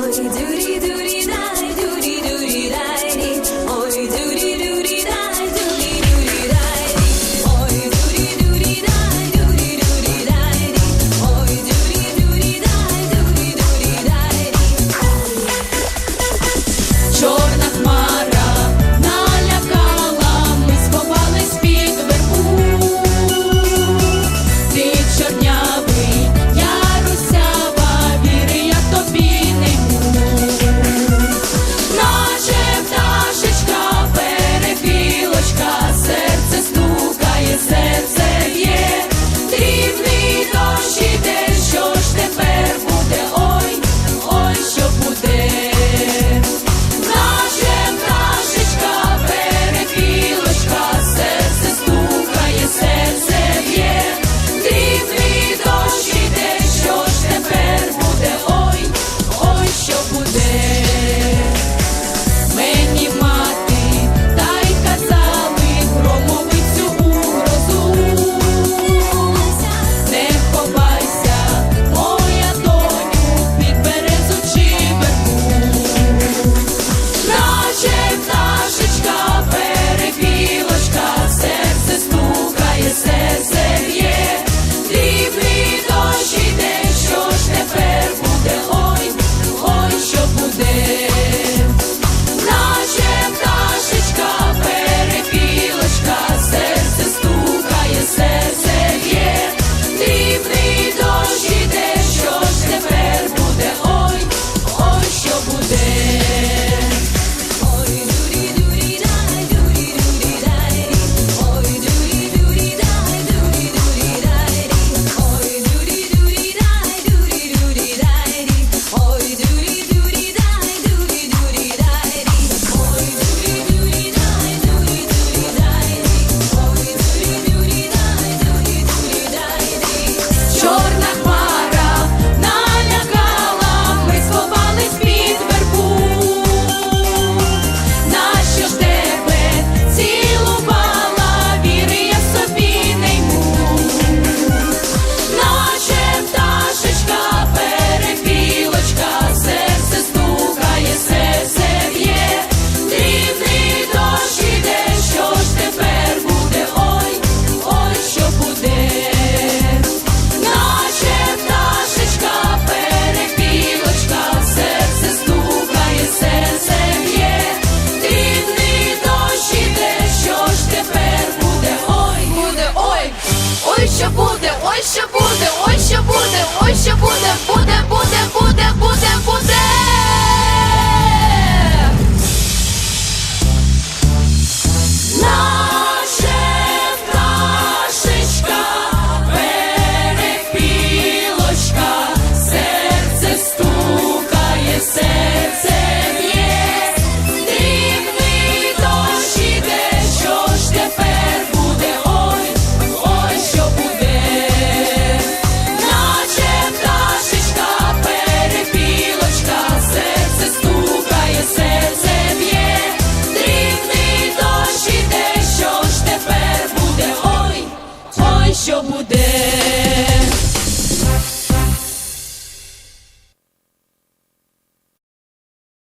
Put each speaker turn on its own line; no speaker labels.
boy, doody doo. Моє серце. Ой, що буде, ой, що буде, ой, що буде, ой, що буде, буде, буде. буде. puder.